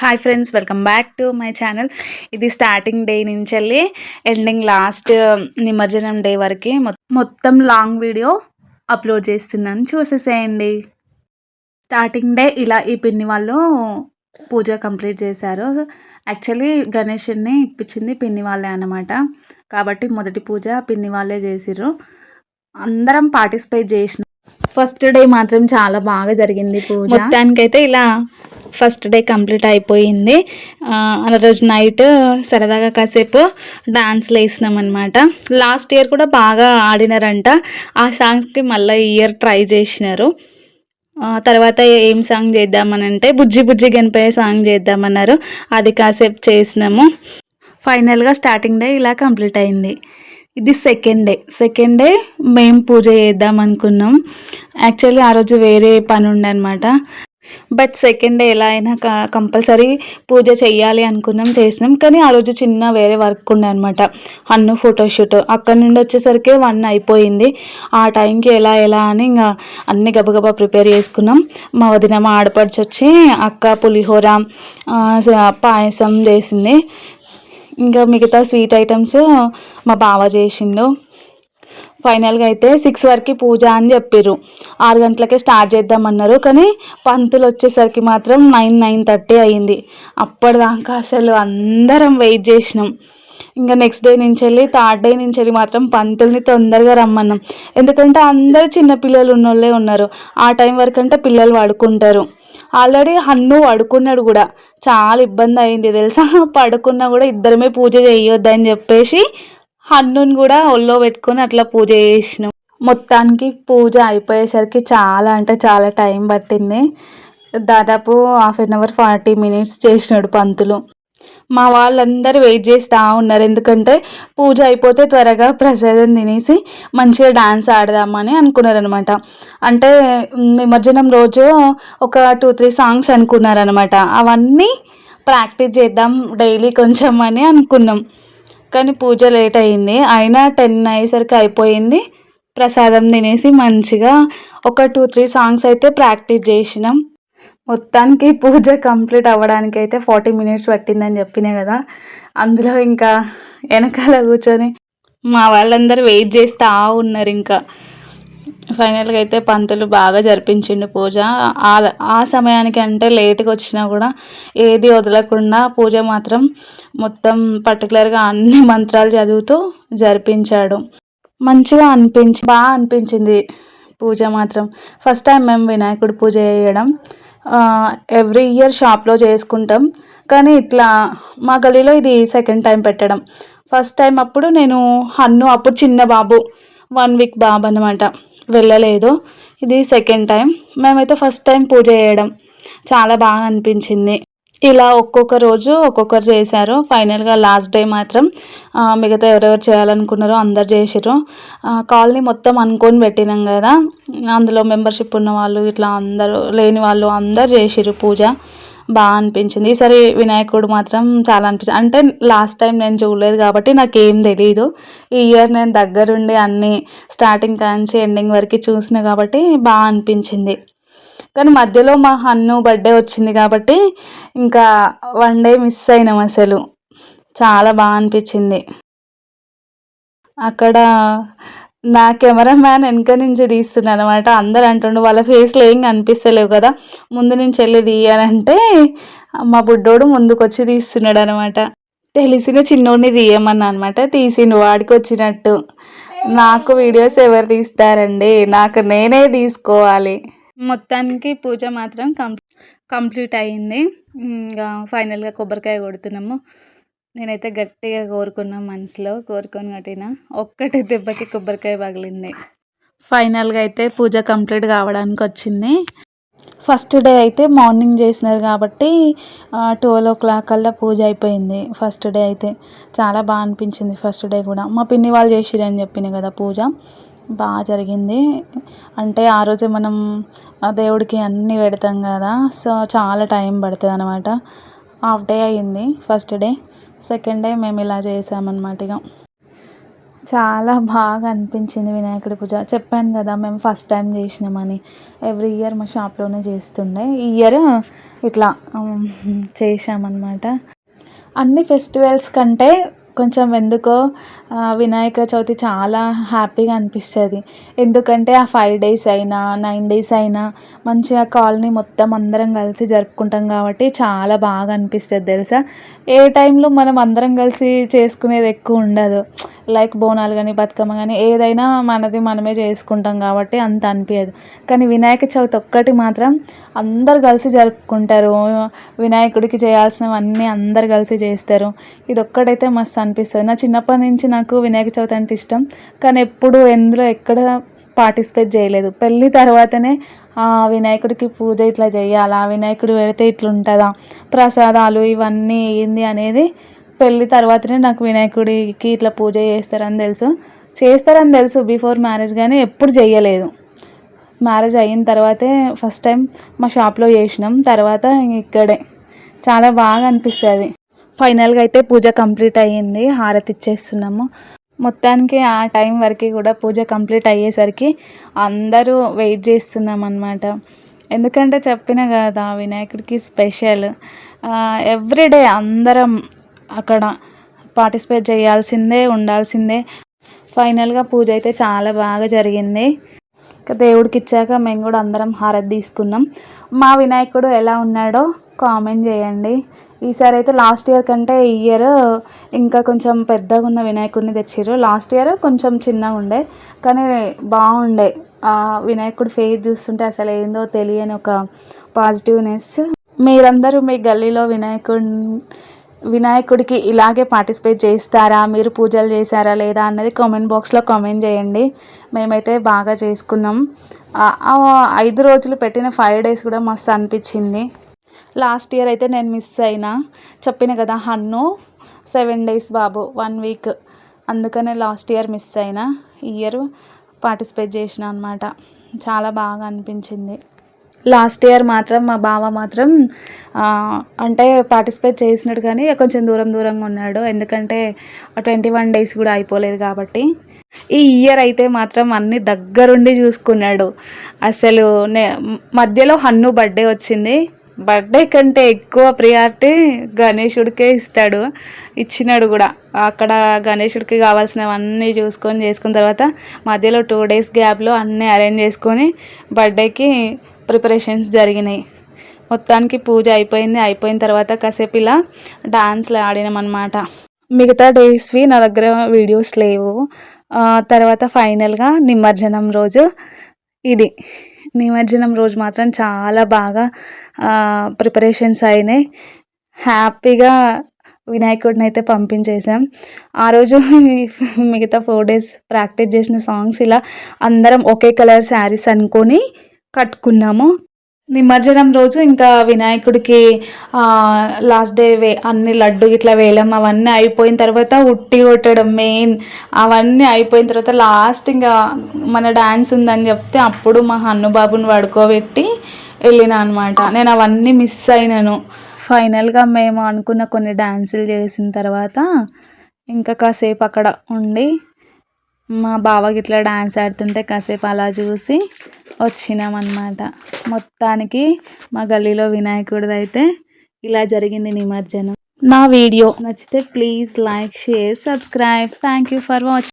Hi friends welcome back to my channel ఇది starting day నుంచి వెళ్ళి ఎండింగ్ లాస్ట్ నిమజ్జనం డే వరకు మొత్తం లాంగ్ వీడియో అప్లోడ్ చేస్తున్నాను. చూసేసేయండి. స్టార్టింగ్ డే ఇలా ఈ పిన్ని వాళ్ళు పూజ కంప్లీట్ చేశారు. యాక్చువల్లీ గణేషుని ఇప్పించింది పిన్ని వాళ్ళే అనమాట కాబట్టి మొదటి పూజ పిన్ని వాళ్ళే చేసిర్రు. అందరం పార్టిసిపేట్ చేసిన. ఫస్ట్ డే మాత్రం చాలా బాగా జరిగింది పూజ. మొత్తానికైతే ఇలా ఫస్ట్ డే కంప్లీట్ అయిపోయింది. ఆ రోజు నైట్ సరదాగా కాసేపు డాన్స్లు వేసినాం అనమాట లాస్ట్ ఇయర్ కూడా బాగా ఆడినారంట. ఆ సాంగ్స్కి మళ్ళీ ఇయర్ ట్రై చేసినారు. తర్వాత ఏం సాంగ్ చేద్దామని అంటే బుజ్జి బుజ్జి గనిపోయే సాంగ్ చేద్దామన్నారు. అది కాసేపు చేసినాము. ఫైనల్గా స్టార్టింగ్ డే ఇలా కంప్లీట్ అయింది. ఇది సెకండ్ డే సెకండ్ డే మేము పూజ చేద్దాం అనుకున్నాం. యాక్చువల్లీ ఆ రోజు వేరే పని ఉండనమాట అనమాట బట్ సెకండ్ డే ఎలా అయినా కంపల్సరీ పూజ చేయాలి అనుకున్నాం చేసినాం. కానీ ఆ రోజు చిన్న వేరే వర్క్ ఉండే అనమాట అన్ను ఫోటోషూట్ అక్కడ నుండి వచ్చేసరికి వన్ అయిపోయింది. ఆ టైంకి ఎలా ఎలా అని ఇంకా అన్ని గబగబా ప్రిపేర్ చేసుకున్నాం. మా వదిన మా ఆడపడిచి వచ్చి అక్క పులిహోర పాయసం చేసింది. ఇంకా మిగతా స్వీట్ ఐటమ్స్ మా బావ చేసిండు. ఫైనల్గా అయితే సిక్స్ వరకు పూజ అని చెప్పారు ఆరు గంటలకే స్టార్ట్ చేద్దామన్నారు. కానీ పంతులు వచ్చేసరికి మాత్రం నైన్ నైన్ థర్టీ అయింది. అప్పటిదాకా అసలు అందరం వెయిట్ చేసినాం. ఇంకా నెక్స్ట్ డే నుంచి వెళ్ళి థర్డ్ డే నుంచి వెళ్ళి మాత్రం పంతుల్ని తొందరగా రమ్మన్నాం. ఎందుకంటే అందరు చిన్నపిల్లలు ఉన్నోళ్ళే ఉన్నారు. ఆ టైం వరకు అంటే పిల్లలు పడుకుంటారు. ఆల్రెడీ హన్ను పడుకున్నాడు కూడా. చాలా ఇబ్బంది అయింది తెలుసా? పడుకున్నా కూడా ఇద్దరమే పూజ చేయొద్దని చెప్పేసి హన్నుని కూడా ఒళ్ళో పెట్టుకొని అట్లా పూజ చేసినాం. మొత్తానికి పూజ అయిపోయేసరికి చాలా అంటే చాలా టైం పట్టింది. దాదాపు half an hour forty minutes చేసినాడు పంతులు. మా వాళ్ళందరూ వెయిట్ చేస్తూ ఉన్నారు. ఎందుకంటే పూజ అయిపోతే త్వరగా ప్రసాదం తినేసి మంచిగా డాన్స్ ఆడదామని అనుకున్నారనమాట అంటే నిమజ్జనం రోజు ఒక టూ త్రీ సాంగ్స్ అనుకున్నారనమాట అవన్నీ ప్రాక్టీస్ చేద్దాం డైలీ కొంచెం అని అనుకున్నాం. కానీ పూజ లేట్ అయింది. అయినా టెన్ అయ్యేసరికి అయిపోయింది. ప్రసాదం తినేసి మంచిగా ఒక టూ త్రీ సాంగ్స్ అయితే ప్రాక్టీస్ చేసినాం. మొత్తానికి పూజ కంప్లీట్ అవ్వడానికి అయితే ఫార్టీ మినిట్స్ పట్టిందని చెప్పినా కదా. అందులో ఇంకా వెనకాల కూర్చొని మా వాళ్ళందరూ వెయిట్ చేస్తూ ఉన్నారు ఇంకా. ఫైనల్గా అయితే పంతులు బాగా జరిపించిండు పూజ. ఆ సమయానికి అంటే లేట్గా వచ్చినా కూడా ఏది వదలకుండా పూజ మాత్రం మొత్తం పర్టికులర్గా అన్ని మంత్రాలు చదువుతూ జరిపించాడు. మంచిగా అనిపించి బాగా అనిపించింది పూజ మాత్రం. ఫస్ట్ టైం మేము వినాయకుడు పూజ చేయడం. ఎవ్రీ ఇయర్ షాప్లో చేసుకుంటాం. కానీ ఇట్లా మా గలీలో ఇది సెకండ్ టైం పెట్టడం. ఫస్ట్ టైం అప్పుడు నేను హన్ను అప్పుడు చిన్న బాబు వన్ వీక్ బాబు అనమాట వెళ్ళలేదు. ఇది సెకండ్ టైం మేమైతే ఫస్ట్ టైం పూజ చేయడం. చాలా బాగా అనిపించింది. ఇలా ఒక్కొక్క రోజు ఒక్కొక్కరు చేశారు. ఫైనల్గా లాస్ట్ డే మాత్రం మిగతా ఎవరెవరు చేయాలనుకున్నారో అందరు చేసారు కాలనీ మొత్తం అనుకొని పెట్టినాం కదా. అందులో మెంబర్షిప్ ఉన్న వాళ్ళు ఇట్లా అందరూ లేని వాళ్ళు అందరు చేసిరు పూజ. బాగా అనిపించింది. ఈసారి వినాయకుడు మాత్రం చాలా అనిపించింది. అంటే లాస్ట్ టైం నేను చూడలేదు కాబట్టి నాకేం తెలియదు ఈ ఇయర్ నేను దగ్గరుండి అన్ని స్టార్టింగ్ కాంచి ఎండింగ్ వరకు చూసిన కాబట్టి బాగా అనిపించింది. కానీ మధ్యలో మా హన్ను బర్త్డే వచ్చింది కాబట్టి ఇంకా వన్ డే మిస్ అయినాం అసలు. చాలా బాగా అనిపించింది. అక్కడ నా కెమెరా మ్యాన్ వెనక నుంచి తీస్తున్నాను అనమాట అందరు అంటుండు వాళ్ళ ఫేస్లో ఏం కనిపిస్తలేవు కదా ముందు నుంచి వెళ్ళి తీయాలంటే మా బుడ్డోడు ముందుకు వచ్చి తీస్తున్నాడు అనమాట తెలిసిన చిన్నోడిని తీయమన్నా అనమాట తీసిండు వాడికి వచ్చినట్టు నాకు వీడియోస్ ఎవరు తీస్తారండి? నాకు నేనే తీసుకోవాలి. మొత్తానికి పూజ మాత్రం కంప్లీట్ అయింది. ఇంకా ఫైనల్గా కొబ్బరికాయ కొడుతున్నాము. నేనైతే గట్టిగా కోరుకున్నా మనసులో కోరుకొని కట్టిన ఒక్కటి దెబ్బకి కొబ్బరికాయ పగిలింది. ఫైనల్గా అయితే పూజ కంప్లీట్ కావడానికి వచ్చింది. ఫస్ట్ డే అయితే మార్నింగ్ చేసినారు కాబట్టి ట్వెల్వ్ ఓ క్లాక్ కల్లా పూజ అయిపోయింది. ఫస్ట్ డే అయితే చాలా బాగా అనిపించింది ఫస్ట్ డే కూడా. మా పిన్ని వాళ్ళు చేసిరని చెప్పిన కదా పూజ. బాగా జరిగింది. అంటే ఆ రోజే మనం దేవుడికి అన్నీ పెడతాం కదా సో చాలా టైం పడుతుంది అనమాట హాఫ్ డే అయింది ఫస్ట్ డే సెకండ్ డే మేము ఇలా చేసామన్నమాట ఇక చాలా బాగా అనిపించింది వినాయకుడి పూజ. చెప్పాను కదా మేము ఫస్ట్ టైం చేసినామని. ఎవ్రీ ఇయర్ మా షాప్లోనే చేస్తుండే. ఈ ఇయర్ ఇట్లా చేసామన్నమాట అన్ని ఫెస్టివల్స్ కంటే కొంచెం ఎందుకో వినాయక చవితి చాలా హ్యాపీగా అనిపిస్తుంది. ఎందుకంటే ఆ ఫైవ్ డేస్ అయినా నైన్ డేస్ అయినా మంచిగా కాలనీ మొత్తం అందరం కలిసి జరుపుకుంటాం కాబట్టి చాలా బాగా అనిపిస్తుంది తెలుసా? ఏ టైంలో మనం అందరం కలిసి చేసుకునేది ఎక్కువ ఉండదు. లైక్ బోనాలు కానీ బతుకమ్మ కానీ ఏదైనా మనది మనమే చేసుకుంటాం కాబట్టి అంత అనిపించదు కానీ వినాయక చవితి ఒక్కటి మాత్రం అందరు కలిసి జరుపుకుంటారు. వినాయకుడికి చేయాల్సినవన్నీ అందరు కలిసి చేస్తారు. ఇది ఒక్కటైతే మస్తు అనిపిస్తుంది. నా చిన్నప్పటి నుంచి నాకు వినాయక చవితి అంటే ఇష్టం. కానీ ఎప్పుడు ఎందులో ఎక్కడ పార్టిసిపేట్ చేయలేదు. పెళ్ళి తర్వాతనే వినాయకుడికి పూజ ఇట్లా చేయాలా? వినాయకుడు పెడితే ఇట్లుంటుందా? ప్రసాదాలు ఇవన్నీ ఏంది అనేది పెళ్ళి తర్వాతనే నాకు వినాయకుడికి ఇట్లా పూజ చేస్తారని తెలుసు. చేస్తారని తెలుసు బిఫోర్ మ్యారేజ్ కానీ ఎప్పుడు చేయలేదు మ్యారేజ్ అయిన తర్వాతే ఫస్ట్ టైం మా షాప్లో చేసినాం. తర్వాత ఇక్కడే. చాలా బాగా అనిపిస్తుంది. ఫైనల్గా అయితే పూజ కంప్లీట్ అయ్యింది. హారతి ఇచ్చేస్తున్నాము. మొత్తానికి ఆ టైం వరకు కూడా పూజ కంప్లీట్ అయ్యేసరికి అందరూ వెయిట్ చేస్తున్నాం అనమాట ఎందుకంటే చెప్పిన కదా వినాయకుడికి స్పెషల్ ఎవ్రీడే అందరం అక్కడ పార్టిసిపేట్ చేయాల్సిందే ఉండాల్సిందే. ఫైనల్గా పూజ అయితే చాలా బాగా జరిగింది. ఇంకా దేవుడికి ఇచ్చాక మేము కూడా అందరం హారతి తీసుకున్నాం. మా వినాయకుడు ఎలా ఉన్నాడో కామెంట్ చేయండి. ఈసారి అయితే లాస్ట్ ఇయర్ కంటే ఈ ఇయర్ ఇంకా కొంచెం పెద్దగా ఉన్న వినాయకుడిని తెచ్చిర్రు. లాస్ట్ ఇయర్ కొంచెం చిన్నగా ఉండే కానీ బాగుండే. ఆ వినాయకుడు ఫేస్ చూస్తుంటే అసలు ఏందో తెలియని ఒక పాజిటివ్నెస్. మీరందరూ మీ గల్లీలో వినాయకుడిని వినాయకుడికి ఇలాగే పార్టిసిపేట్ చేస్తారా మీరు పూజలు చేశారా లేదా అన్నది కామెంట్ బాక్స్లో కామెంట్ చేయండి. మేమైతే బాగా చేసుకున్నాం. ఐదు రోజులు పెట్టిన ఫైవ్ డేస్ కూడా మస్తు అనిపించింది. లాస్ట్ ఇయర్ అయితే నేను మిస్ అయినా. చెప్పిన కదా హన్ను సెవెన్ డేస్ బాబు వన్ వీక్ అందుకనే లాస్ట్ ఇయర్ మిస్ అయినా. ఇయర్ పార్టిసిపేట్ చేసిన అనమాట చాలా బాగా అనిపించింది. లాస్ట్ ఇయర్ మాత్రం మా బావ మాత్రం అంటే పార్టిసిపేట్ చేసినాడు కానీ కొంచెం దూరం దూరంగా ఉన్నాడు. ఎందుకంటే ట్వంటీ వన్ డేస్ కూడా అయిపోలేదు కాబట్టి. ఈ ఇయర్ అయితే మాత్రం అన్ని దగ్గరుండి చూసుకున్నాడు. అసలు నే మధ్యలో హన్ను బర్త్డే వచ్చింది. బర్త్డే కంటే ఎక్కువ ప్రియారిటీ గణేషుడికే ఇస్తాడు. ఇచ్చినాడు కూడా. అక్కడ గణేషుడికి కావాల్సినవన్నీ చూసుకొని చేసుకున్న తర్వాత మధ్యలో టూ డేస్ గ్యాప్లో అన్నీ అరేంజ్ చేసుకొని బర్త్డేకి ప్రిపరేషన్స్ జరిగినాయి. మొత్తానికి పూజ అయిపోయింది. అయిపోయిన తర్వాత కాసేపు ఇలా డాన్స్లు ఆడినామన్నమాట. మిగతా డేస్వి నా దగ్గర వీడియోస్ లేవు. తర్వాత ఫైనల్గా నిమజ్జనం రోజు ఇది. నిమజ్జనం రోజు మాత్రం చాలా బాగా ప్రిపరేషన్స్ అయినాయి. హ్యాపీగా వినాయకుడిని అయితే పంపించేసాం ఆ రోజు మిగతా ఫోర్ డేస్ ప్రాక్టీస్ చేసిన సాంగ్స్ ఇలా అందరం ఒకే కలర్ శారీస్ అనుకొని కట్టుకున్నాము. నిమజ్జనం రోజు ఇంకా వినాయకుడికి లాస్ట్ డే వే అన్ని లడ్డు ఇట్లా వేలం అవన్నీ అయిపోయిన తర్వాత ఉట్టి కొట్టడం మెయిన్ అవన్నీ అయిపోయిన తర్వాత లాస్ట్ ఇంకా మన డ్యాన్స్ ఉందని చెప్తే అప్పుడు మా హన్నుబాబుని పడుకోబెట్టి వెళ్ళిన అనమాట నేను అవన్నీ మిస్ అయినాను. ఫైనల్గా మేము అనుకున్న కొన్ని డ్యాన్సులు చేసిన తర్వాత ఇంకా కాసేపు అక్కడ ఉండి మా బావ గిట్లా డ్యాన్స్ ఆడుతుంటే కాసేపు అలా చూసి వచ్చినాం అన్నమాట మొత్తానికి మా గల్లీలో వినాయకుడిది అయితే ఇలా జరిగింది నిమజ్జనం. నా వీడియో నచ్చితే please like share subscribe. Thank you for watching